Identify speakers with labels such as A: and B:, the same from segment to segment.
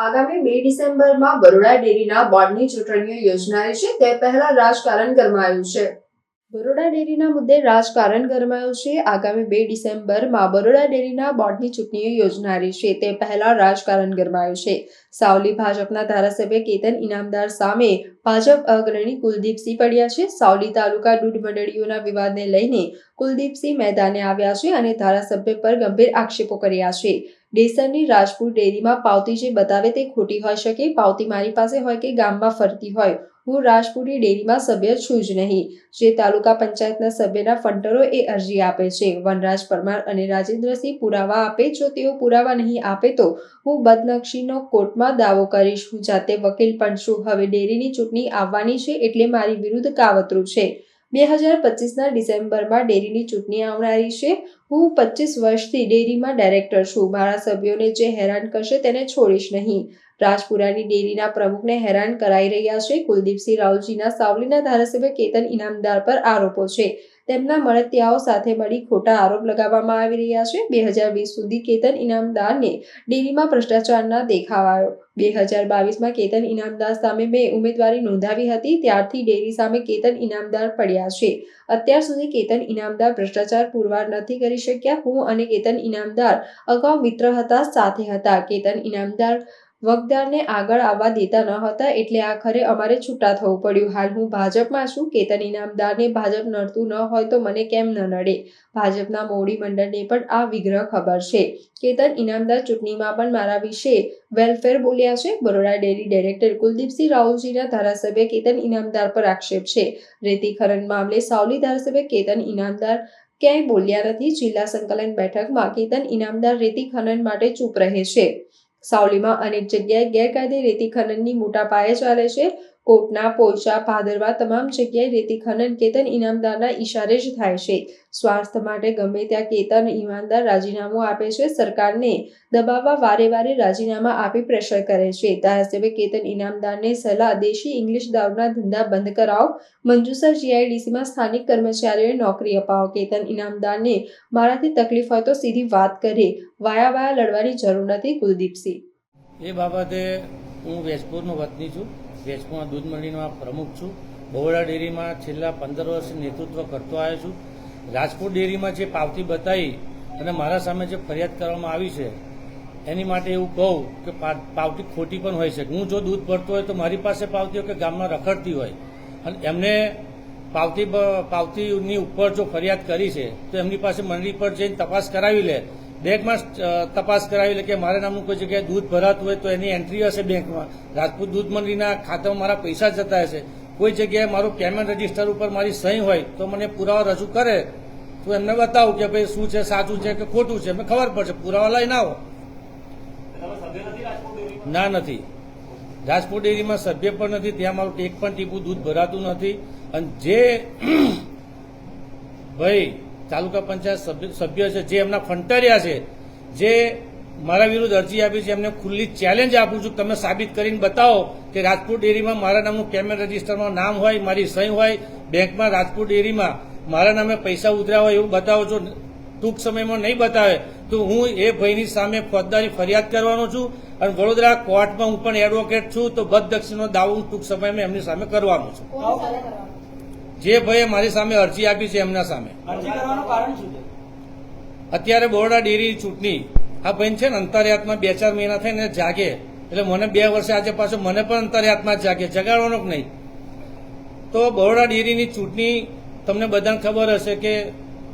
A: આગામી બે ડિસેમ્બરમાં બરોડા ડેરીના બોર્ડની ચૂંટણીઓ યોજનારી છે તે પહેલા રાજકારણ ગરમાયું છે. બરોડા ડેરીના મુદ્દે રાજકારણ ગરમાયું છે. આગામી બે ડિસેમ્બરમાં બરોડા ડેરીના બોર્ડની ચૂંટણીઓ યોજનારી છે. તે પહેલા રાજકારણ ગરમાયું છે. સાવલી ભાજપના ધારાસભ્ય કેતન ઇનામદાર સામે ભાજપ અગ્રણી કુલદીપસિંહ પડ્યા છે. સાવલી તાલુકા દૂધ મંડળીઓના વિવાદને લઈને કુલદીપસિંહ મેદાને આવ્યા છે અને ધારાસભ્ય પર ગંભીર આક્ષેપો કર્યા છે. ડેસરની રાજપુર ડેરીમાં પાવતી જે બતાવે તે ખોટી હોઈ શકે. પાવતી મારી પાસે હોય કે ગામમાં ફરતી હોય. હું રાજપુરી ડેરીમાં સભ્ય છું જ નહીં. જે તાલુકા પંચાયતના સભ્યના ફંટરો એ અરજી આપે છે. વનરાજ પરમાર અને રાજેન્દ્રસિંહ પુરાવા આપે. જો તેઓ પુરાવા નહીં આપે તો હું બદનક્ષીનો કોર્ટમાં દાવો કરીશ. હું જાતે વકીલ પણ છું. હવે ડેરીની ચૂંટણી આવવાની છે એટલે મારી વિરુદ્ધ કાવતરું છે. બે હજાર પચીસના ડિસેમ્બરમાં ડેરીની ચૂંટણી આવનારી છે. હું પચીસ વર્ષથી ડેરીમાં ડાયરેક્ટર છું. મારા સભ્યોને જે હેરાન કરશે તેને છોડીશ નહીં. રાજપુરાની ડેરીના પ્રમુખને હેરાન કરાઈ રહ્યા છે. કુલદીપસિંહ રાવલજીના સાવલીના ધારાસભ્ય કેતન ઇનામદાર પર આરોપો છે. તેમના મળતિયાઓ સાથે મળી ખોટા આરોપ લગાવવામાં આવી રહ્યા છે. બે હજાર વીસ સુધી કેતન ઇનામદારને ડેરીમાં ભ્રષ્ટાચારના દેખાવાયો. બે હજાર બાવીસમાં કેતન ઇનામદાર સામે મેં ઉમેદવારી નોંધાવી હતી. ત્યારથી ડેરી સામે કેતન ઇનામદાર પડ્યા છે. અત્યાર સુધી કેતન ઇનામદાર ભ્રષ્ટાચાર પુરવાર નથી કરી શક્યા. હું અને કેતન ઇનામદાર અગાઉ મિત્ર હતા, સાથે હતા. કેતન ઇનામદાર વગદારને આગળ આવવા દેતા ન હતા એટલે આખરે અમારે છૂટા થવું પડ્યું. હાલ હું ભાજપમાં છું, કેતન ઇનામદારને ભાજપ નડતું ન હોય તો મને કેમ ન નડે? ભાજપના મોવડી મંડળને પણ આ વિગ્રહ ખબર છે. કેતન ઇનામદાર ચૂંટણીમાં પણ મારા વિશે વેલફેર બોલ્યા છે. બરોડા ડેરી ડાયરેક્ટર કુલદીપસિંહ રાહુલજીના ધારાસભ્ય કેતન ઇનામદાર પર આક્ષેપ છે. રેતી ખનન મામલે સાવલી ધારાસભ્ય કેતન ઇનામદાર ક્યાંય બોલ્યા નથી. જિલ્લા સંકલન બેઠકમાં કેતન ઇનામદાર રેતી ખનન માટે ચૂપ રહે છે. સાવલીમાં અનેક જગ્યાએ ગેરકાયદે રેતી ખનનની મોટા પાયે ચાલે છે. કોટના પોઈચા ભાદરવા તમામ જગ્યાએ રેતી ખનન કેતન ઇનામદારના ઈશારે જ થાય છે. સ્વાર્થ માટે ગમે ત્યાં કેતન ઈમાનદાર રાજીનામું આપે છે, સરકારને દબાવવા વારે વારે રાજીનામા આપી પ્રેશર કરે છે. ધારાસભ્ય કેતન ઇનામદારને સલાહ દેશી ઇંગ્લિશ દારૂના ધંધા બંધ કરાવો. મંજુસર જીઆઈડીસીમાં સ્થાનિક કર્મચારીઓને નોકરી અપાવો. કેતન ઇનામદારને મારાથી તકલીફ હોય તો સીધી વાત કરે. વાયા વાયા લડવાની જરૂર નથી કુલદીપસિંહ.
B: એ બાબતે હું વેજપુરનો વતની છું. વેજપુરમાં દૂધ મંડળીમાં પ્રમુખ છું. બહોળા ડેરીમાં છેલ્લા પંદર વર્ષ નેતૃત્વ કરતો આવ્યો છું. રાજકોટ ડેરીમાં જે પાવતી બતાવી અને મારા સામે જે ફરિયાદ કરવામાં આવી છે, એની માટે એવું કહું કે પાવતી ખોટી પણ હોઈ શકે હું જો દૂધ ભરતો હોય તો મારી પાસે પાવતી હોય કે ગામમાં રખડતી હોય. અને એમને પાવતી પાવતીની ઉપર જો ફરિયાદ કરી છે, તો એમની પાસે મંડળી પર જઈને તપાસ કરાવી લે. બેંકમાં તપાસ કરાવી લે કે મારા નામનું કોઈ જગ્યાએ દૂધ ભરાતું હોય તો એની એન્ટ્રી હશે બેંકમાં. રાજપૂત દૂધ મંડળીના ખાતામાં મારા પૈસા જતા હશે. કોઈ જગ્યાએ મારું પેમેન્ટ રજિસ્ટર ઉપર મારી સહી હોય તો મને પુરાવા રજૂ કરે. તો એમને બતાવું કે ભાઈ શું છે, સાચું છે કે ખોટું છે. એમને ખબર પડશે. પુરાવા લઈને આવો. ના નથી. રાજકોટ ડેરીમાં સભ્ય પણ નથી. ત્યાં મારું એક પણ ટીપું દૂધ ભરાતું નથી. અને જે, ભાઈ તાલુકા પંચાયત સભ્ય છે, જે એમના ફંટરિયા છે, જે મારા વિરુદ્ધ અરજી આપી છે, એમને ખુલ્લી ચેલેન્જ આપું છું. તમે સાબિત કરીને બતાવો કે રાજપુર ડેરીમાં મારા નામનું પેમેન્ટ રજીસ્ટરમાં નામ હોય, મારી સહી હોય, બેંકમાં રાજપુર ડેરીમાં મારા નામે પૈસા ઉતર્યા હોય એવું બતાવો છો. ટૂંક સમયમાં નહીં બતાવે, તો હું એ ભાઈની સામે ફોજદારી ફરિયાદ કરવાનો છું અને વડોદરા કોર્ટમાં હું પણ એડવોકેટ છું, તો બદદક્ષિણનો દાવો હું ટૂંક સમયમાં એમની સામે કરવાનો છું. જે ભાઈએ મારી સામે અરજી આપી છે એમના સામે. અત્યારે બોરડા ડેરી ચૂંટણી આ ભાઈ છે ને અંતરયાતમાં બે ચાર મહિના થઈને જાગે. એટલે મને બે વર્ષે આજે પાછો મને પણ અંતરયાતમાં જ જાગે જગાડવાનો જ નહીં. તો બરોડા ડેરીની ચૂંટણી તમને બધાને ખબર હશે કે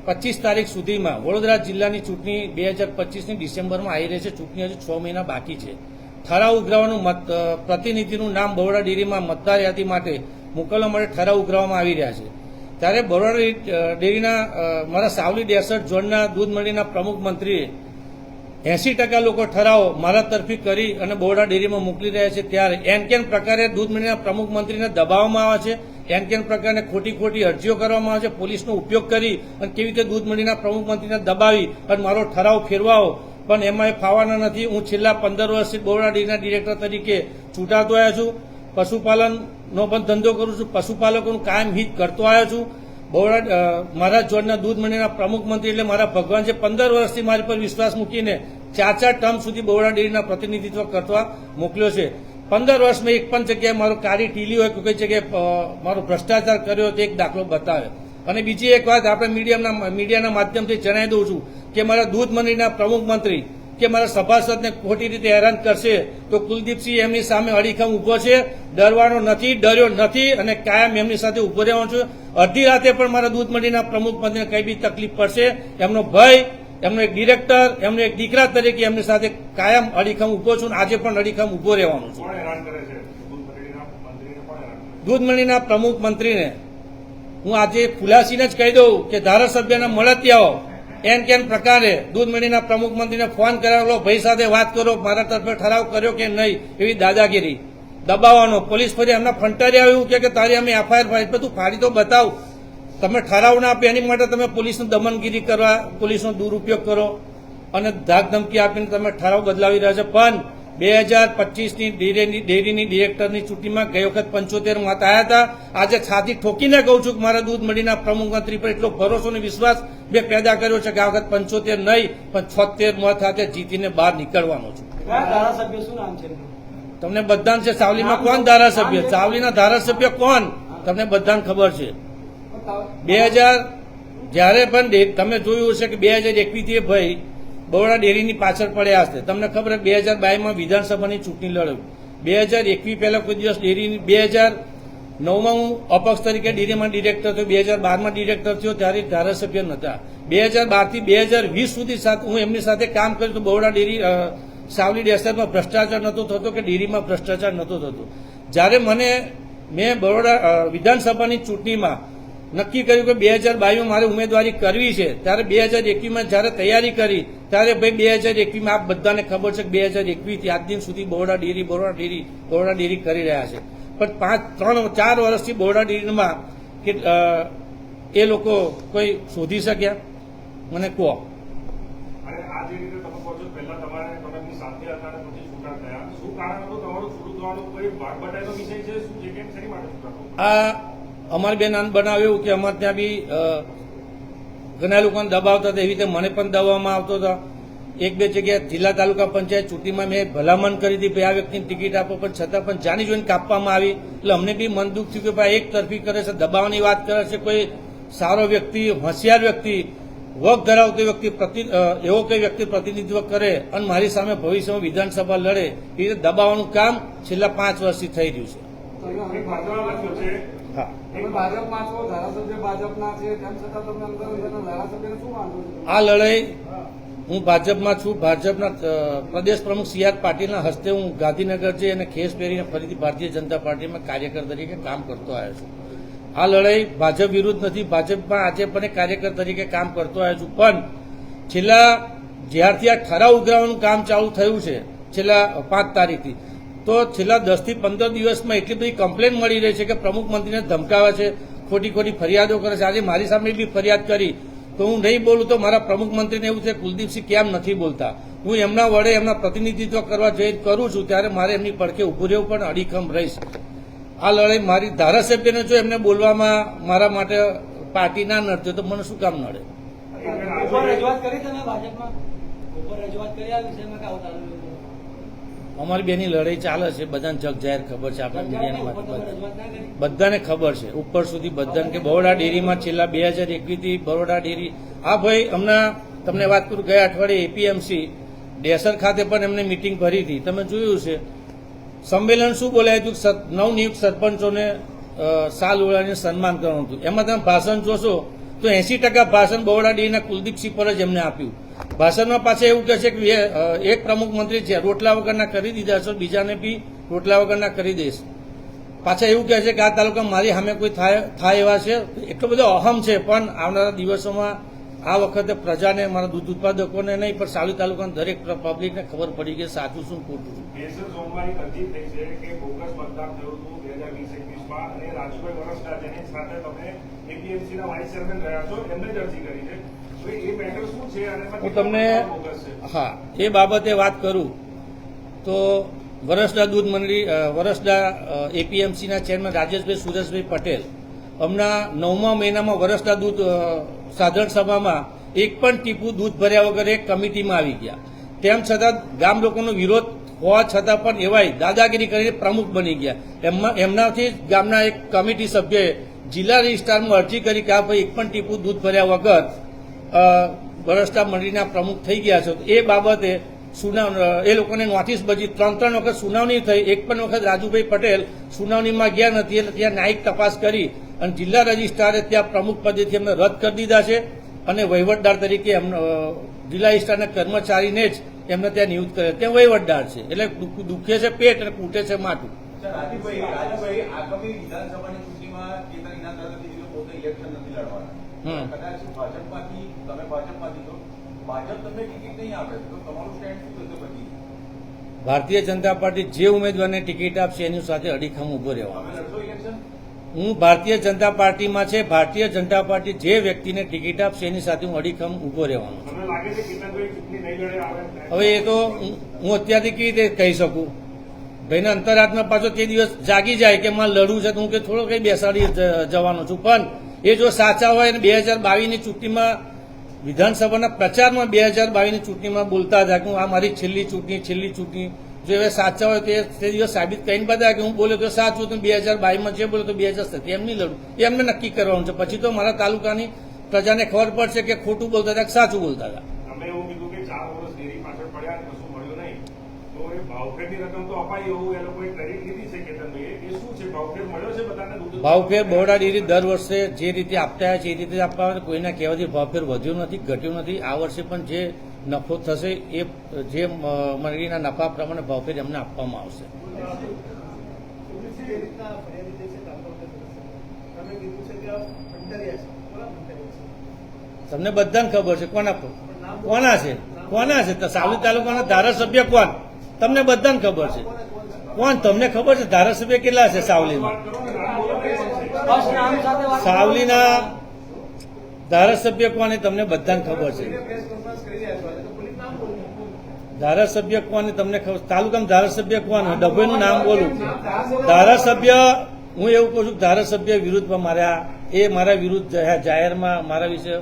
B: પચીસ તારીખ સુધીમાં વડોદરા જિલ્લાની ચૂંટણી બે હજાર પચીસની ડિસેમ્બરમાં આવી રહી છે. ચૂંટણી હજુ છ મહિના બાકી છે. ઠરાવ ઉઘરાવાનું મત પ્રતિનિધિનું નામ બરોડા ડેરીમાં મતદાર યાદી માટે મોકલવા માટે ઠરાવ ઉઘરાવવામાં આવી રહ્યા છે. ત્યારે બરોડા ડેરીના મારા સાવલી ડેસર્ટ ઝોનના દૂધ મંડળીના પ્રમુખ મંત્રીએ એસી ટકા લોકો ઠરાવો મારા તરફી કરી અને બોરડા ડેરીમાં મોકલી રહ્યા છે. ત્યારે એન કેન પ્રકારે દૂધ મંડળીના પ્રમુખ મંત્રીને દબાવવામાં આવે છે. એન કેન પ્રકારે ખોટી ખોટી અરજીઓ કરવામાં આવે છે. પોલીસનો ઉપયોગ કરી અને કેવી રીતે દૂધ મંડળીના પ્રમુખ મંત્રીને દબાવી અને મારો ઠરાવ ફેરવાવો. પણ એમાં એ ફાવાના નથી. હું છેલ્લા પંદર વર્ષથી બોરડા ડેરીના ડિરેક્ટર તરીકે ચૂંટાતો આવ્યા છું. પશુપાલનનો પણ ધંધો કરું છું. પશુપાલકોનું કાયમ હિત કરતો આવ્યો છું. બહોળા મારા જોડના દૂધ મંડળના પ્રમુખ મંત્રી એટલે મારા ભગવાન છે. પંદર વર્ષથી મારી પર વિશ્વાસ મૂકીને ચાર ચાર ટર્મ સુધી બહોળા ડેરીના પ્રતિનિધિત્વ કરતા મોકલ્યો છે. પંદર વર્ષમાં એક પણ જગ્યાએ મારો કાળી ટીલી હોય, કોઈ જગ્યાએ મારો ભ્રષ્ટાચાર કર્યો તો એક દાખલો બતાવે. અને બીજી એક વાત આપણે મીડિયાના મીડિયાના માધ્યમથી જણાવી દઉં છું કે મારા દૂધ મંડળીના પ્રમુખ મંત્રી કે મારા સભાસદને ખોટી રીતે હેરાન કરશે તો કુલદીપસિંહ એમની સામે અડીખમ ઊભો છે ડરવાનો નથી ડર્યો નથી અને કાયમ એમની સાથે ઊભો રહેવાનો છું. અડધી રાતે પણ મારા દૂધ મંડીના પ્રમુખ મંત્રીને કઈ બી તકલીફ પડશે એમનો ભય એમનો એક ડિરેક્ટર એમનો એક દીકરા તરીકે એમની સાથે કાયમ અડીખમ ઊભો છું અને આજે પણ અડીખમ ઊભો રહેવાનો છું.
C: દૂધ મંડળીના
B: પ્રમુખ મંત્રીને હું આજે ખુલાસીને જ કહી દઉં કે ધારાસભ્યના મળતિયાઓ એન કેન પ્રકારે દૂધ મંડીના પ્રમુખ મંત્રીને ફોન કરાવેલો ભાઈ સાથે વાત કરો, મારા તરફે ઠરાવ કર્યો કે નહીં? એવી દાદાગીરી. દબાવવાનો. પોલીસ ફરી એમના ફંટારી આવ્યું, કે તારી અમે એફઆઈઆર ફાડી તું ફાડી તો બતાવ. તમે ઠરાવ ના આપે એની માટે તમે પોલીસની દમનગીરી કરવા, પોલીસનો દુરુપયોગ કરો અને ધાક ધમકી આપીને તમે ઠરાવ બદલાવી રહ્યા છો. પણ બે હજાર પચીસની ડેરીની ડેરીની ડિરેક્ટરની ચૂંટણીમાં ગઈ વખત પંચોતેર મત આવ્યા હતા. આજે છાતી ઠોકીને કહું છું કે મારા દૂધ મંડીના પ્રમુખ મંત્રી પર એટલો ભરોસો અને વિશ્વાસ બે પેદા કર્યો છે કે આ વખત પંચોતેર નહીં પણ છોતેર મત સાથે જીતીને બહાર નીકળવાનો છું.
D: ધારાસભ્ય શું નામ છે?
B: તમને બધાને છે સાવલીમાં કોણ ધારાસભ્ય? સાવલીના ધારાસભ્ય કોણ? તમને બધાને ખબર છે. બે હજાર જ્યારે પણ તમે જોયું હશે કે બે હજાર એકવીસ ભાઈ બરોડા ડેરીની પાછળ પડ્યા હશે. તમને ખબર બે હજાર બાઈમાં વિધાનસભાની ચૂંટણી લડ્યું. બે હજાર એકવીસ પહેલા કોઈ દિવસ ડેરીની બે હજાર નવમાં હું અપક્ષ તરીકે ડેરીમાં ડિરેક્ટર થયો. બે હજાર બારમાં ડિરેક્ટર થયો ત્યારે ધારાસભ્ય નહોતા બે હજાર બારથી બે હજાર વીસ સુધી સાથ હું એમની સાથે કામ કર્યું તો બરોડા ડેરી સાવલી ડેસરમાં ભ્રષ્ટાચાર નહોતો થતો કે ડેરીમાં ભ્રષ્ટાચાર નહોતો થતો. જ્યારે મને મેં બરોડા વિધાનસભાની ચૂંટણીમાં નક્કી કર્યું કે બે હજાર બાવીસમાં મારે ઉમેદવારી કરવી છે. ત્યારે બે હજાર એકવીસમાં જ્યારે તૈયારી કરી ત્યારે ભાઈ બે હજાર એકવીસમાં આપ બધાને ખબર છે કે બે હજાર એકવીસથી આજ દિન સુધી Baroda dairy Baroda dairy Baroda dairy કરી રહ્યા છે. પણ પાંચ ત્રણ ચાર વર્ષથી બરોડા ડેરીમાં કે એ લોકો કોઈ શોધી શક્યા? મને કહો.
C: આ
B: અમારી બેન નાન બનાવ્યું કે અમારે ત્યાં બી ઘણા લોકોને દબાવતા હતા. એવી રીતે મને પણ દબાવવામાં આવતો હતો. એક બે જગ્યાએ જિલ્લા તાલુકા પંચાયત ચૂંટણીમાં મેં ભલામણ કરી હતી, ભાઈ આ વ્યક્તિને ટિકિટ આપો, પણ છતાં પણ જાણી જોઈને કાપવામાં આવી. એટલે અમને બી મન દુઃખ થયું કે ભાઈ એક તરફી કરે છે, દબાવવાની વાત કરે છે. કોઈ સારો વ્યક્તિ, હોશિયાર વ્યક્તિ વક ધરાવતો વ્યક્તિ પ્રતિ એવો કોઈ વ્યક્તિ પ્રતિનિધિત્વ કરે અને મારી સામે ભવિષ્યમાં વિધાનસભા લડે, એ રીતે દબાવવાનું કામ છેલ્લા પાંચ વર્ષથી થઈ રહ્યું છે. આ લડાઈ હું. ભાજપમાં છું. ભાજપના પ્રદેશ પ્રમુખ સી આર પાટીલના હસ્તે હું ગાંધીનગર જઈ અને ખેસ પહેરીને ફરીથી ભારતીય જનતા પાર્ટીમાં કાર્યકર તરીકે કામ કરતો આવ્યો છું. આ લડાઈ ભાજપ વિરુદ્ધ નથી. ભાજપમાં આજે પણ કાર્યકર તરીકે કામ કરતો આવ્યો છું. પણ છેલ્લા જ્યારથી આ ઠરાવ ઉઘરાવાનું કામ ચાલુ થયું છે છેલ્લા પાંચ તારીખથી તો છેલ્લા દસથી પંદર દિવસમાં એટલી બધી કમ્પ્લેન મળી રહી છે કે પ્રમુખ મંત્રીને ધમકાવે છે, ખોટી ખોટી ફરિયાદો કરે છે. આજે મારી સામે બી ફરિયાદ કરી. તો હું નહીં બોલું તો મારા પ્રમુખ મંત્રીને એવું છે કુલદીપસિંહ કેમ નથી બોલતા? હું એમના વડે એમના પ્રતિનિધિત્વ કરવા જઈ કરું છું, ત્યારે મારે એમની પડખે ઉભું રહેવું પણ અડીખમ રહીશ. આ લડાઈ મારી ધારાસભ્યને જો એમને બોલવામાં મારા માટે પાર્ટી ના નડતી તો મને શું કામ નડે?
D: રજૂઆત કરી કે આવું ચાલુ રહ્યું છે?
B: અમારી બેની લડાઈ ચાલે છે, બધાને જગ જાહેર ખબર છે, આપણા મીડિયાની બધાને ખબર છે, ઉપર સુધી બધાને કે બરોડા ડેરીમાં છેલ્લા બે હજાર એકવીસથી બરોડા ડેરી આ ભાઈ, હમણાં તમને વાત કરું, ગયા અઠવાડિયે એપીએમસી ડેસર ખાતે પણ એમને મિટિંગ ભરી હતી. તમે જોયું છે સંમેલન શું બોલાયું હતું? નવનિયુક્ત સરપંચોને સાલ ઓળાને સન્માન કરવાનું હતું. એમાં તમે ભાષણ જોશો તો એસી ટકા ભાષણ બરોડા ડેરીના કુલદીપસિંહ પર જ એમને આપ્યું. ભાષણમાં પાછા એવું કહે છે કે એક પ્રમુખ મંત્રી છે, રોટલા વગરના કરી દીધા છો, બીજાને બી રોટલા વગરના કરી દઈશ. પાછા એવું કહે છે કે, આ તાલુકા મારી સામે કોઈ થાય થાય એવા છે? એટલો બધો અહમ છે, પણ આવનારા દિવસોમાં આ વખતે પ્રજાને, મારા દૂધ ઉત્પાદકોને નહીં, પણ સાવલી તાલુકાના દરેક પબ્લિકને ખબર પડી કે સાચું શું ખોટું.
C: છે. એમાં
B: હું તમને હા, એ બાબતે વાત કરું. તો વરસડા દૂધ મંડળી વરસડા એપીએમસીના ચેરમેન રાજેશભાઈ સુરેશભાઈ પટેલ હમણાં નવમા મહિનામાં વરસડા દૂધ સાધારણ સભામાં એક પણ ટીપું દૂધ ભર્યા વગર એક કમિટીમાં આવી ગયા. તેમ છતાં ગામ લોકોનો વિરોધ હોવા છતાં પણ એવાય દાદાગીરી કરીને પ્રમુખ બની ગયા. એમમાં એમનાથી ગામના એક કમિટી સભ્યએ જિલ્લા રજિસ્ટ્રારમાં અરજી કરી કે આ ભાઈ એક પણ ટીપું દૂધ ભર્યા વગર વરસતા મંડળીના પ્રમુખ થઈ ગયા છે. એ બાબતે સુનાવ એ લોકોને નોટિસ બજી ત્રણ ત્રણ વખત સુનાવણી થઈ. એક પણ વખત રાજુભાઈ પટેલ સુનાવણીમાં ગયા નથી એટલે ત્યાં ન્યાયિક તપાસ કરી અને જિલ્લા રજિસ્ટ્રારે ત્યાં પ્રમુખ પદેથી એમને રદ કરી દીધા છે અને વહીવટદાર તરીકે એમને જિલ્લા રજિસ્ટ્રારના કર્મચારીને જ એમને ત્યાં નિયુક્ત કરે ત્યાં વહીવટદાર છે. એટલે દુખ- છે પેટ અને કૂટે છે
E: ઇલેક્શન
B: હમ.
E: તમે ભાજપમાંથી છો ભાજપ તમને ટિકિટ નહીં આપે તો તમારું સ્ટેન્ડ શું થશે પછી?
B: ભારતીય જનતા પાર્ટી જે ઉમેદવારને ટિકિટ આપશે એની સાથે અડીખમ ઊભો રહેવાનો હું ભારતીય જનતા પાર્ટીમાં છે ભારતીય જનતા પાર્ટી જે વ્યક્તિને ટિકિટ આપશે એની સાથે હું અડીખમ ઊભો રહેવાનો હવે એ તો હું- હું અત્યારથી કેવી રીતે કહી શકું? ભાઈને અંતરાત્મા પાછો તે દિવસ જાગી જાય કે મારે લડવું છે તો હું કે થોડો કઈ બેસાડી જવાનો છું. પણ એ જો સાચા હોય અને બે હજાર બાવીસની ચૂંટણીમાં વિધાનસભાના પ્રચારમાં બે હજાર બાવીસની ચૂંટણીમાં બોલતા હતા કે હું આ મારી છેલ્લી ચૂંટણી છેલ્લી ચૂંટણી. જો એ સાચા હોય તો તે દિવસ સાબિત કરીને બધા કે હું બોલ્યો તો સાચું તો બે હજાર બાવીસમાં જે બોલ્યો તો બે હજાર સત્તર એમ નહીં લડું. એ એમને નક્કી કરવાનું છે. પછી તો મારા તાલુકાની પ્રજાને ખબર પડશે કે ખોટું બોલતા હતા કે સાચું બોલતા હતા.
C: એ ભાવફેરની રકમ તો અપાઈ એવું એ લોકોએ ક્રેડિટ લીધી છે કેતનભાઈ એ શું છે ભાવફેર મળ્યો છે બધાને દૂધ
B: ભાવફેર ડેરી દર વર્ષે જે રીતે આપતા છે એ રીતે આપવા કોઈના કહેવાથી ભાવફેર વધ્યો નથી, ઘટ્યો નથી. આ વર્ષે પણ જે નફો થશે એ જે મંડળીના નફા પ્રમાણે ભાવફેર એમને આપવામાં આવશે. તમને બધાને ખબર છે કોના કોના છે? કોના છે? સાવલી તાલુકાના ધારાસભ્ય કોણ? તમને બધાને ખબર છે. કોણ? તમને ખબર છે ધારાસભ્ય કેટલા છે સાવલીમાં
D: બસ નામ સાથે વાત કરો.
B: સાવલીના ધારાસભ્ય કોને તમને બધાને ખબર છે? ધારાસભ્ય કોને તમને ખબર? તાલુકામાં ધારાસભ્ય કોણ? ડભોઈનું નામ બોલું. ધારાસભ્ય, હું એવું કહું છું, ધારાસભ્ય વિરુદ્ધમાં મારા, એ મારા વિરુદ્ધ જાહેરમાં મારા વિશે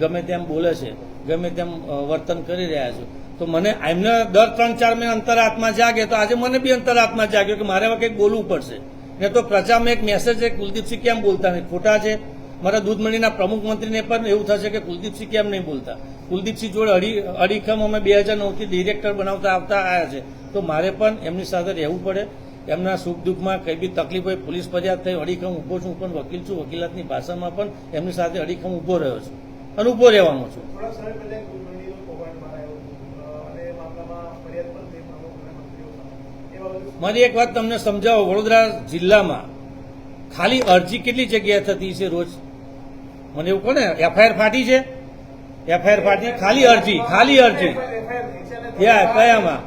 B: ગમે તેમ બોલે છે, ગમે તેમ વર્તન કરી રહ્યા છે. તો મને એમને દર ત્રણ ચાર મહિના અંતરાત્મા જાગે, તો આજે મને બી અંતરાત્મા જાગ્યો કે મારે હવે કંઈક બોલવું પડશે. ને તો પ્રજામાં એક મેસેજ છે કુલદીપસિંહ કેમ બોલતા નહીં ખોટા છે. મારા દૂધ પ્રમુખ મંત્રીને પણ એવું થશે કે કુલદીપસિંહ કેમ નહીં બોલતા? કુલદીપસિંહ જોડે અડી, અડીખમ અમે બે હજાર નવથી ડિરેક્ટર બનાવતા આવતા આવ્યા છે. તો મારે પણ એમની સાથે રહેવું પડે. એમના સુખ દુઃખમાં કંઈ બી તકલીફ હોય પોલીસ ફરિયાદ થઈ, અડીખમ ઊભો છું પણ વકીલ છું, વકીલાતની ભાષામાં પણ એમની સાથે અડીખમ ઊભો રહ્યો છું અને ઊભો રહેવાનો છું
F: થોડા સમય પહેલા એક દૂધમંડીનો કૌભાંડ મારાયો અ, અને એ મામલામાં ફરિયાદ પણ થઈ પ્રમુખ અને મંત્રીઓ સામે. એ બાબતે શું
B: મારી એક વાત તમને સમજાવો. વડોદરા જિલ્લામાં ખાલી અરજી કેટલી જગ્યાએ થતી છે રોજ? મને એવું કહો ને એફઆઈઆર ફાટી છે? એફઆઈઆર ફાટી, ખાલી અરજી ખાલી અરજી. કયામાં.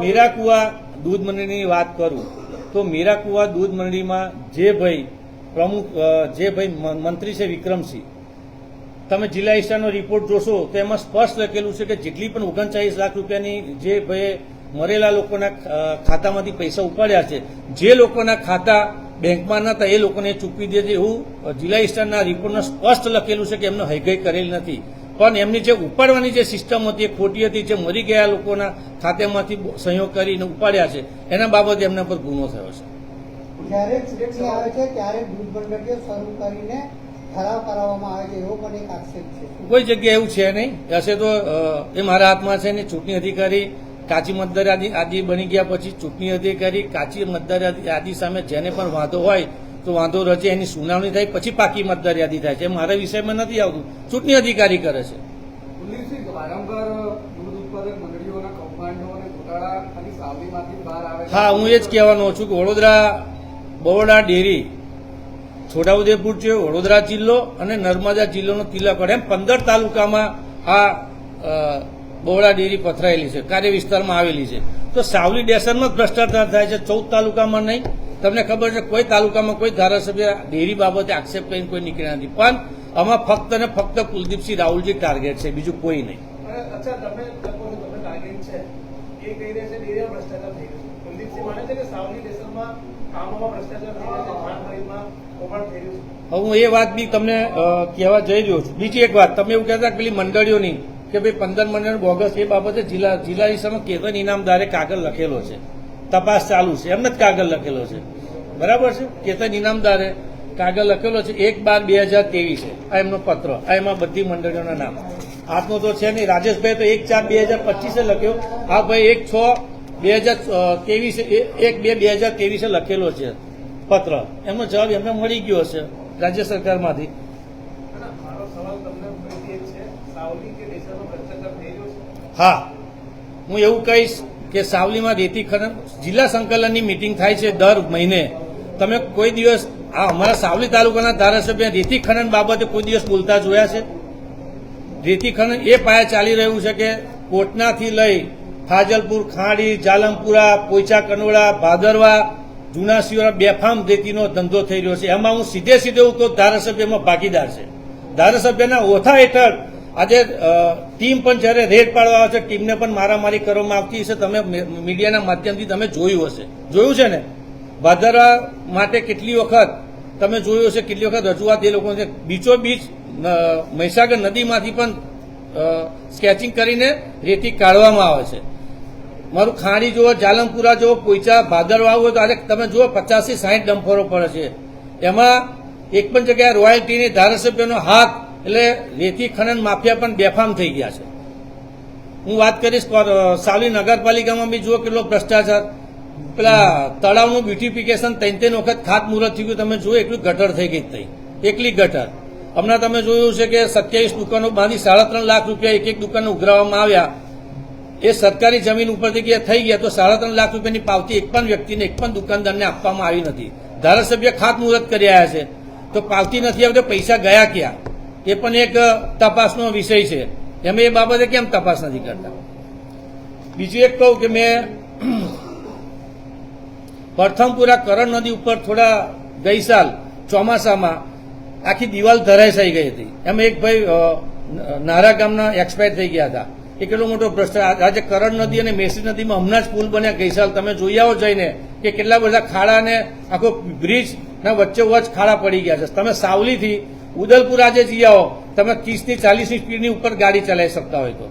B: મીરાકુવા દૂધ મંડળીની વાત કરું. તો મીરાકુવા દૂધ મંડળીમાં જે ભાઈ પ્રમુખ જે ભાઈ મંત્રી છે વિક્રમસિંહ, તમે જિલ્લા ઇસ્ટાનો રિપોર્ટ જોશો તો એમાં સ્પષ્ટ લખેલું છે કે જેટલી પણ ઓગણચાલીસ લાખ રૂપિયાની જે ભાઈ મરેલા લોકોના ખાતામાંથી પૈસા ઉપાડ્યા છે. જે લોકોના ખાતા બેંકમાં નતા એ લોકોને ચૂકવી દેજે એવું જિલ્લા ઇસ્ટરના રિપોર્ટમાં સ્પષ્ટ લખેલું છે કે એમને હૈગઈ કરેલ નથી. પણ એમની જે ઉપાડવાની જે સિસ્ટમ હતી એ ખોટી હતી જે મરી ગયા લોકોના ખાતેમાંથી સહયોગ કરીને ઉપાડ્યા છે એના બાબતે એમના પર ગુનો થયો છે.
G: જ્યારે આવે છે ત્યારે શરૂ કરીને ઠરાવ કરાવવામાં આવે છે એવો પણ એક આક્ષેપ છે.
B: કોઈ જગ્યાએ એવું છે નહીં. હશે તો એ મારા હાથમાં છે ને ચૂંટણી અધિકારી કાચી મતદાર યાદી યાદી બની ગયા પછી ચૂંટણી અધિકારી કાચી મતદાર યાદી- સામે જેને પણ વાંધો હોય તો વાંધો રચે એની સુનાવણી થાય પછી પાકી મતદાર યાદી થાય છે. મારા વિષયમાં નથી આવતું. ચૂંટણી અધિકારી કરે છે. હા હું એ જ કહેવાનો છું કે વડોદરા બરોડા ડેરી છોટાઉદેપુર છે વડોદરા જિલ્લો અને નર્મદા જિલ્લાનો તિલક એમ પંદર તાલુકામાં આ અ, બરોડા ડેરી પથરાયેલી છે કાર્ય વિસ્તારમાં આવેલી છે. તો સાવલી ડેસનમાં જ ભ્રષ્ટાચાર થાય છે ચૌદ તાલુકામાં નહીં. તમને ખબર છે કોઈ તાલુકામાં કોઈ ધારાસભ્ય ડેરી બાબતે આક્ષેપ કરીને કોઈ નીકળ્યા નથી. પણ આમાં ફક્ત ને ફક્ત કુલદીપસિંહ રાહુલજી ટાર્ગેટ છે બીજું કોઈ નહીં. હું એ વાત બી તમને કહેવા જઈ રહ્યો છું. બીજી એક વાત તમે એવું કહેતા કે પેલી મંડળીઓની કે ભાઈ પંદર મહિનાનું બોગસ એ બાબતે જિલ્લા જિલ્લા ઈસમાં કેતન ઇનામદારે કાગળ લખેલો છે. તપાસ ચાલુ છે. એમને જ કાગળ લખેલો છે. બરાબર છે? કેતન ઇનામદારે કાગળ લખેલો છે એક બાર બે હજાર ત્રેવીસ. આ એમનો પત્ર. આ એમાં બધી મંડળીઓના નામ. આપનો તો છે નહીં. રાજેશભાઈ તો એક ચાર બે હજાર પચીસે લખ્યો. આ ભાઈ, એક છ બે હજાર ત્રેવીસે એક બે બે હજાર ત્રેવીસે લખેલો છે પત્ર. એમનો જવાબ એમને મળી ગયો હશે રાજ્ય સરકારમાંથી
F: અને મારો સવાલ તમને ફરીથી એક છે સાવલી કે દેશમાં ભ્રષ્ટાચાર થઈ રહ્યો છે
B: હા. હું એવું કહીશ કે સાવલીમાં રેતી ખનન જિલ્લા સંકલનની મિટિંગ થાય છે દર મહિને. તમે કોઈ દિવસ આ અમારા સાવલી તાલુકાના ધારાસભ્ય રેતી ખનન બાબતે કોઈ દિવસ બોલતા જોયા છે? રેતી ખનન એ પાયા ચાલી રહ્યું છે કે કોટનાથી લઈ ફાજલપુર, ખાડી, જાલમપુરા પોઈચા કનોડા, ભાદરવા જૂના શિવરા બેફામ રેતીનો ધંધો થઈ રહ્યો છે. એમાં હું સીધે સીધે હું તો ધારાસભ્યમાં ભાગીદાર છે. ધારાસભ્યના ઓથા હેઠળ આજે ટીમ પણ જ્યારે રેડ પાડવા આવે છે ટીમને પણ મારામારી કરવામાં આવતી હશે. તમે મીડિયાના માધ્યમથી તમે જોયું હશે. જોયું છે ને? ભાદરવા માટે કેટલી વખત તમે જોયું હશે, કેટલી વખત રજૂઆત એ લોકો બીચો બીચ મહીસાગર નદીમાંથી પણ સ્કેચિંગ કરીને રેતી કાઢવામાં આવે છે. મારું ખાણી જુઓ, જાલમપુરા જુઓ, પોઈચા, ભાદરવા હોય તો આજે તમે જુઓ, પચાસથી સાઠ ડમ્ફરો પડે છે. એમાં એક પણ જગ્યાએ રોયલ્ટીની ધારાસભ્યનો હાથ એટલે રેતી ખનન, માફિયા પણ બેફામ થઈ ગયા છે. હું વાત કરીશ સાવલી નગરપાલિકામાં બી જુઓ કેટલો ભ્રષ્ટાચાર. પેલા તળાવનું બ્યુટિફિકેશન ત્રણ ત્રણ વખત ખાતમુહૂર્ત થયું તમે જુઓ એટલું ગટર થઈ ગઈ થઈ એકલી ગટર. હમણાં તમે જોયું છે કે સત્યાવીસ દુકાનો, બાંધી સાડા ત્રણ લાખ રૂપિયા એક એક દુકાને ઉઘરાવવામાં આવ્યા. એ સરકારી જમીન ઉપરથી ગયા થઈ ગયા તો સાડા ત્રણ લાખ રૂપિયાની પાવતી એક પણ વ્યક્તિને, એક પણ દુકાનદારને આપવામાં આવી નથી. ધારાસભ્ય ખાતમુહૂર્ત કરી આવ્યા છે. તો પાવતી નથી આવતો પૈસા ગયા ક્યાં? એ પણ એક તપાસનો વિષય છે. એમ એ બાબતે કેમ તપાસ નથી કરતા? બીજું એક કહું કે મેં પ્રથમપુરા કરણ નદી ઉપર થોડા ગઈ સાલ ચોમાસામાં આખી દિવાલ ધરાશાઈ ગઈ હતી. એમાં એક ભાઈ નારા ગામના એક્સપાયર થઈ ગયા હતા. એ કેટલો મોટો ભ્રષ્ટાચાર. આજે કરણ નદી અને મેસી નદીમાં હમણાં જ પુલ બન્યા ગઈસાલ તમે જોઈ આવો જઈને કે કેટલા બધા ખાડા ને આખો બ્રિજ ના વચ્ચે વચ્ચ ખાડા પડી ગયા છે. તમે સાવલીથી ઉદલપુર આજે જઈ આવો. તમે ત્રીસથી ચાલીસની સ્પીડની ઉપર ગાડી ચલાવી શકતા હોય તો.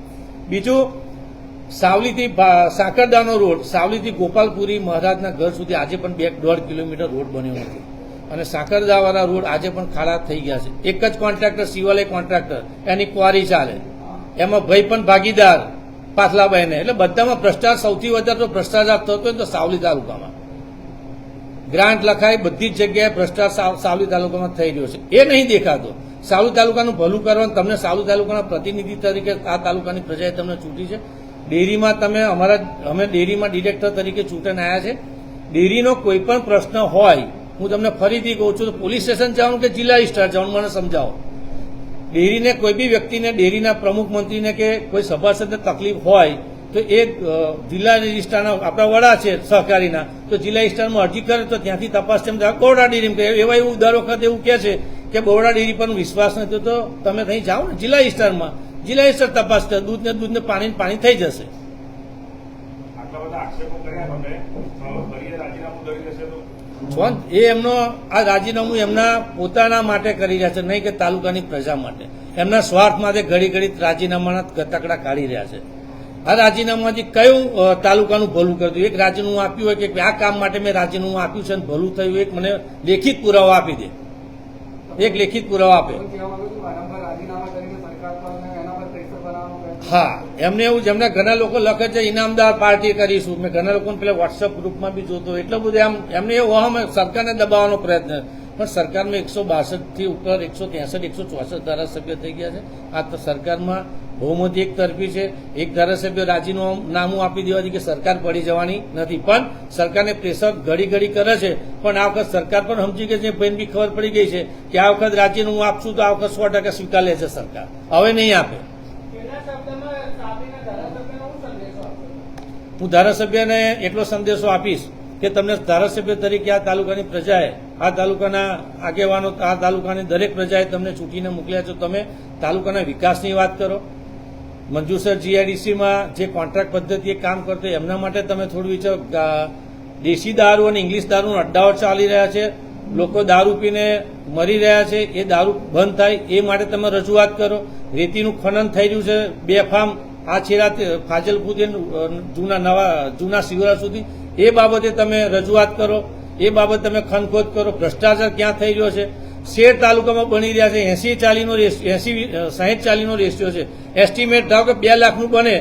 B: બીજું, સાવલીથી સાકરદાનો રોડ, સાવલીથી ગોપાલપુરી મહારાજના ઘર સુધી આજે પણ બે દોઢ કિલોમીટર રોડ બન્યો નથી. અને સાકરદાવાળા રોડ આજે પણ ખાડા થઈ ગયા છે. એક જ કોન્ટ્રાક્ટર, શિવાલય કોન્ટ્રાક્ટર, એની ક્વારી ચાલે. એમાં ભાઈ પણ ભાગીદાર પાથલાભાઈને એટલે બધામાં ભ્રષ્ટાચાર, સૌથી વધારે તો ભ્રષ્ટાચાર થતો હોય તો સાવલી તાલુકામાં. ગ્રાન્ટ લખાય બધી જ જગ્યાએ ભ્રષ્ટાચાર સાવલી તાલુકામાં થઈ રહ્યો છે. એ નહીં દેખાતો. સાવલી તાલુકાનું ભલું કરવાનું તમને સાવલી તાલુકાના પ્રતિનિધિ તરીકે આ તાલુકાની પ્રજાએ તમને ચૂંટી છે. ડેરીમાં તમે અમારા, અમે ડેરીમાં ડિરેક્ટર તરીકે ચૂંટણી આવ્યા છે. ડેરીનો કોઈ પણ પ્રશ્ન હોય, હું તમને ફરીથી કહું છું પોલીસ સ્ટેશન જવાનું કે જિલ્લા વિસ્તાર જવાનું મને સમજાવો. ડેરીને કોઈ બી વ્યક્તિને, ડેરીના પ્રમુખ મંત્રીને કે કોઈ સભાસદને તકલીફ હોય તો એ જિલ્લા રજિસ્ટ્રારના આપણા વડા છે સહકારીના તો જિલ્લા રજિસ્ટ્રારમાં અરજી કરે તો ત્યાંથી તપાસ તેમ. બરોડા ડેરી એવા એવું દર વખત એવું કહે છે કે બરોડા ડેરી પર વિશ્વાસ નથી તો તમે ત્યાં જાઓ ને જિલ્લા રજિસ્ટ્રારમાં. જિલ્લા રજિસ્ટ્રાર તપાસ કરે. દૂધ ને દૂધ ને પાણી પાણી થઈ જશે.
C: એ
B: એમનો આ રાજીનામું એમના પોતાના માટે કરી રહ્યા છે નહીં કે તાલુકાની પ્રજા માટે. એમના સ્વાર્થ માટે ઘડી ઘડી રાજીનામાના ગતકડા કાઢી રહ્યા છે. આ રાજીનામાથી કયું તાલુકાનું ભલું કર્યું એક રાજીનામું આપ્યું હોય કે આ કામ માટે મેં રાજીનામું આપ્યું છે અને ભલું થયું, એક મને લેખિત પુરાવો આપી દે. એક લેખિત પુરાવો આપે.
H: હું,
B: એમને એવું જેમને ઘણા લોકો લખે છે, ઇનામદાર પાર્ટી કરીશું. મેં ઘણા લોકોને પેલા વોટ્સઅપ ગ્રુપમાં બી જોતો એટલો બધો એમ એમને એવું વહમ સરકારને દબાવવાનો પ્રયત્ન. પણ સરકારમાં એકસો બાસઠથી ઉપર એકસો ત્રેસઠ, એકસો ચોસઠ ધારાસભ્ય થઈ ગયા છે. આ તો સરકારમાં બહુમતી એક તરફી છે. એક ધારાસભ્ય રાજીનામું નામું આપી દેવાથી કે સરકાર પડી જવાની નથી. પણ સરકારને પ્રેશર ઘડી ઘડી કરે છે. પણ આ વખત સરકાર પણ સમજી ગઈ છે. બેન બી ખબર પડી ગઈ છે કે આ વખત રાજીનામું આપશું તો આ વખત સો ટકા સ્વીકાર લે છે સરકાર. હવે નહીં આપે. હું ધારાસભ્યને એટલો સંદેશો આપીશ કે તમને ધારાસભ્ય તરીકે આ તાલુકાની પ્રજાએ આ તાલુકાના આગેવાનો આ તાલુકાની દરેક પ્રજાએ તમને ચૂંટીને મોકલ્યા છો. તમે તાલુકાના વિકાસની વાત કરો. મંજુસર જીઆઈડીસીમાં જે કોન્ટ્રાક્ટ પદ્ધતિએ કામ કરતો એમના માટે તમે થોડું વિચારો. દેશી દારૂ અને ઇંગ્લિશ દારૂનો અડ્ડાઓ ચાલી રહ્યા છે. લોકો દારૂ પીને મરી રહ્યા છે. એ દારૂ બંધ થાય, એ માટે તમે રજૂઆત કરો. રેતીનું ખનન થઈ રહ્યું છે બેફામ આ છેડા ફાજલપુર જૂના નવા, જૂના શિવરા સુધી. એ બાબતે તમે રજૂઆત કરો. એ બાબત તમે ખનખોદ કરો. ભ્રષ્ટાચાર ક્યાં થઈ રહ્યો છે? શેર તાલુકામાં બની રહ્યા છે. એસી ચાલીનો એસી સાહીઠ ચાલીનો રેશિયો છે. એસ્ટિમેટ ધારો કે બે લાખનું બને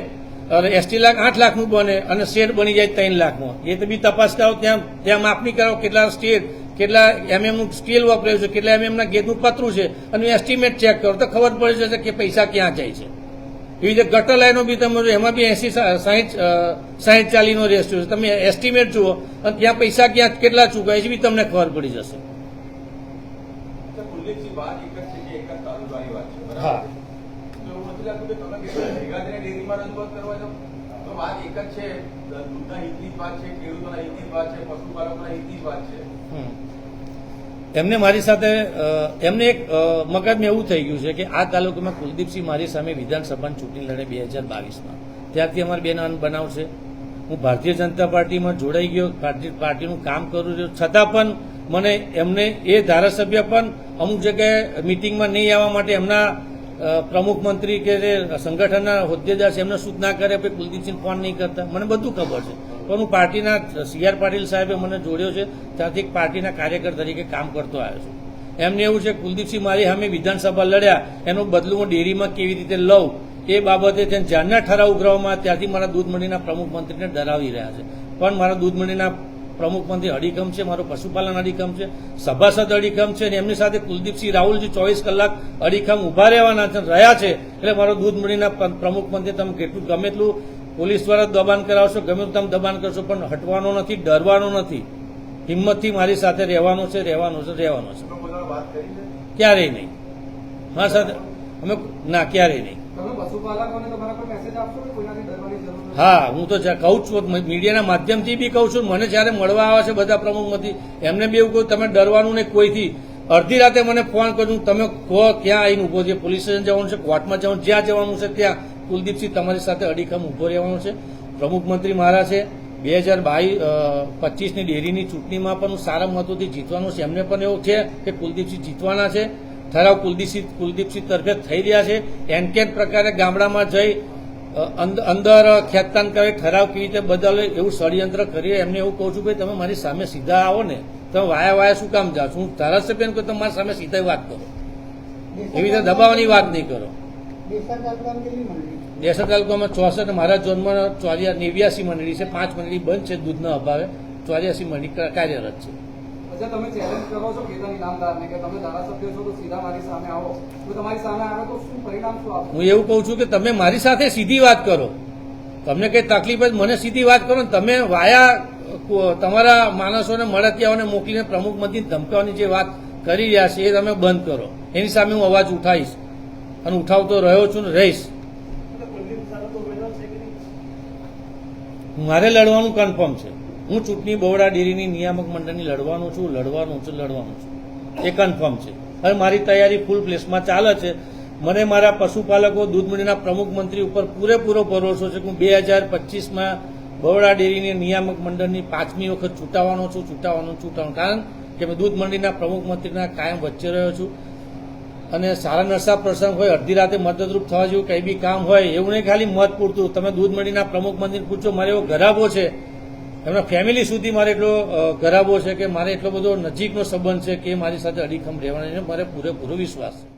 B: અને એસટી લાખ આઠ લાખનું બને અને શેડ બની જાય ત્રણ લાખમાં. એ તો બી તપાસ કરાવો ત્યાં ત્યાં માપણી કરાવો કેટલા સ્ટેટ કેટલા એમએમનું સ્કેલ વાપર્યું છે કેટલા એમએમના ગેટનું પતરું છે અને એસ્ટિમેટ ચેક કરો. તો ખબર પડી જશે કે પૈસા ક્યાં જાય છે. એવી રીતે ગટર લાઈનો બી તમે એમાં બી એસી સાહીઠ સાહીઠ ચાલીનો રેશિયો છે. તમે એસ્ટિમેટ જુઓ અને ત્યાં પૈસા ક્યાં કેટલા ચૂકાય છે બી તમને ખબર પડી જશે.
E: તો કુલદીપસિંહ વાત એક જ છે કે એક જ તાલુકાની વાત છે બરાબર
B: હા.
E: તો એવું નથી લાગતું કે તમે કીધું ભેગા થઈને ડેરીમાં રજૂઆત કરવા જાઓ તો વાત એક જ છે દૂધના હિતની જ વાત છે, ખેડૂતોના હિતની જ વાત છે, પશુપાલકોના હિતની જ વાત છે.
B: એમને મારી સાથે એમને એક મગજમાં એવું થઈ ગયું છે કે આ તાલુકામાં કુલદીપસિંહ મારી સામે વિધાનસભાની ચૂંટણી લડે બે હજાર બાવીસમાં. ત્યારથી અમારે બેન બનાવ છે. હું ભારતીય જનતા પાર્ટીમાં જોડાઈ ગયો પાર્ટીનું કામ કરું છું. છતાં પણ મને એમને એ ધારાસભ્ય પણ અમુક જગ્યાએ મિટિંગમાં નહીં આવવા માટે એમના પ્રમુખ મંત્રી કે જે સંગઠનના હોદ્દેદાર છે, એમને સૂચના કરે, પછી કુલદીપસિંહ ફોન નહીં કરતા. મને બધું ખબર છે. પણ હું પાર્ટીના સી આર પાટીલ સાહેબે મને જોડ્યો છે ત્યારથી એક પાર્ટીના કાર્યકર તરીકે કામ કરતો આવ્યો છું. એમને એવું છે કુલદીપસિંહ મારી સામે વિધાનસભા લડ્યા, એનું બદલું હું ડેરીમાં કેવી રીતે લઉં? એ બાબતે ત્યાં જ્યારના ઠરાવ ઉઘરાવવામાં ત્યારથી મારા દૂધ મંડીના પ્રમુખ મંત્રીને ડરાવી રહ્યા છે. પણ મારા દૂધ પ્રમુખ મંત્રી અડીખમ છે, મારો પશુપાલન અડીકમ છે, સભાસદ અડીખમ છે, અને એમની સાથે કુલદીપસિંહ રાહુલજી ચોવીસ કલાક અડીકમ ઊભા રહેવાના રહ્યા છે, એટલે મારો દૂધ મંડીના પ- પ્રમુખ તમે કેટલું ગમે એટલું પોલીસ દ્વારા દબાણ કરાવશો, ગમે તેમ દબાણ કરશો, પણ હટવાનો નથી, ડરવાનો નથી. હિંમતથી મારી સાથે રહેવાનો છે રહેવાનો છે રહેવાનો છે. ક્યારેય નહીં. મારા સાથે. અમે, ના, ક્યારેય નહીં. હા, હું તો કહું છું મીડિયાના માધ્યમથી બી કહું છું, મને જ્યારે મળવા આવે છે બધા પ્રમુખમાંથી, એમને બી એવું કહ્યું તમે ડરવાનું નહીં, કોઈથી. અડધી રાતે મને ફોન કર્યું તમે કહો, ક્યાં આવીને ઊભો છે? પોલીસ સ્ટેશન જવાનું છે, કોર્ટમાં જવાનું, જ્યાં જવાનું છે, ત્યાં. કુલદીપસિંહ તમારી સાથે અડીખમ ઊભો રહેવાનું છે. પ્રમુખ મંત્રી મારા છે. બે હજાર બાવીસ પચીસની ડેરીની ચૂંટણીમાં પણ હું સારા મતોથી જીતવાનું છે. એમને પણ એવું છે કે કુલદીપસિંહ જીતવાના છે. ઠરાવ કુલદીપસિંહ કુલદીપસિંહ તરફે થઈ રહ્યા છે. એનકેન પ્રકારે ગામડામાં જઈ અંદર ખેતતાન કરે ઠરાવ કેવી રીતે બદલે એવું ષડયંત્ર કરી એમને એવું કહું છું કે તમે મારી સામે સીધા આવો ને. તમે વાયા વાયા શું કામ જાઓ છો? હું ધારાસભ્યને કહું તમે મારી સામે સીધા વાત કરો. એવી રીતે દબાવવાની વાત નહીં કરો.
G: દેસર તાલુકામાં
B: ચોસઠ મારા જોનમાં ચોર્યા નેવ્યાસી મંડળી છે. પાંચ મંડળી બંધ છે દૂધના અભાવે. ચોર્યાસી મંડળી કાર્યરત છે.
H: અચ્છા તમે ચેલેન્જ કરો છો કેતન ઇનામદારને કે તમે ધારાસભ્ય છો તો સીધા મારી સામે આવો. તો તમારી સામે આવે તો શું પરિણામ શું આવે
B: હું એવું કહું છું કે તમે મારી સાથે સીધી વાત કરો. તમને કઈ તકલીફ જ મને સીધી વાત કરો ને તમે વાયા તમારા માણસોને મળતિયાઓને મોકલીને પ્રમુખ મંત્રી ધમકાવાની જે વાત કરી રહ્યા છે એ તમે બંધ કરો. એની સામે હું અવાજ ઉઠાવીશ અને ઉઠાવતો રહ્યો છું ને રહીશ. મારે લડવાનું કન્ફર્મ છે. હું ચૂંટણી બોવડા ડેરીની નિયામક મંડળની લડવાનું છું લડવાનું છું લડવાનું છું. એ કન્ફર્મ છે. હવે મારી તૈયારી ફૂલ પ્લેસમાં ચાલે છે. મને મારા પશુપાલકો, દૂધ મંડળના પ્રમુખ મંત્રી ઉપર પૂરેપૂરો ભરોસો છે કે હું બે હજાર પચીસમાં બરોડા ડેરીની નિયામક મંડળની પાંચમી વખત ચૂંટાવાનો છું, ચૂંટાવાનો ચૂંટાવાનું. કારણ કે મેં દૂધ મંડીના પ્રમુખ મંત્રીના કાયમ વચ્ચે રહ્યો છું. અને સારા નરસા પ્રસંગ હોય, અડધી રાતે મદદરૂપ થવા જેવું કંઈ બી કામ હોય, એવું નહીં, ખાલી મત પૂરતું. તમે દૂધ મંડીના પ્રમુખ મંત્રીને પૂછો, મારે એવો ગરાબો છે એમના ફેમિલી સુધી મારે એટલો ગરાબો છે કે મારે એટલો બધો નજીકનો સંબંધ છે કે મારી સાથે અડીખમ રહેવાનો મારે પૂરેપૂરો વિશ્વાસ છે.